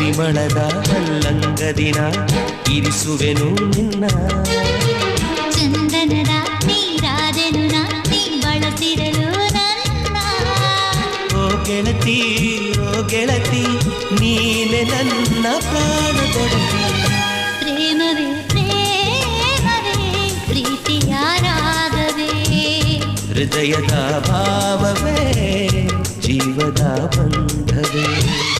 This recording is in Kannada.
ಪರಿಮಳದ ಮಲ್ಲಂಗದಿನ ಇರಿಸುವೆನು ನಿನ್ನ. ಚಂದನದ ನೀರಾದೆನು ನೀ ಬಳಸಿರಲು ನನ್ನ. ಓ ಗೆಳತಿ ಓ ಗೆಳತಿ ನೀನೆ ನನ್ನ ಪ್ರಾಣ ಪ್ರಾಣದೊಡತಿ ಪ್ರೇಮವೇ ಪ್ರೇಮವೇ ಪ್ರೀತಿಯ ರಾಗವೇ ಹೃದಯದ ಭಾವವೇ ಜೀವದ ಬಂಧವೇ.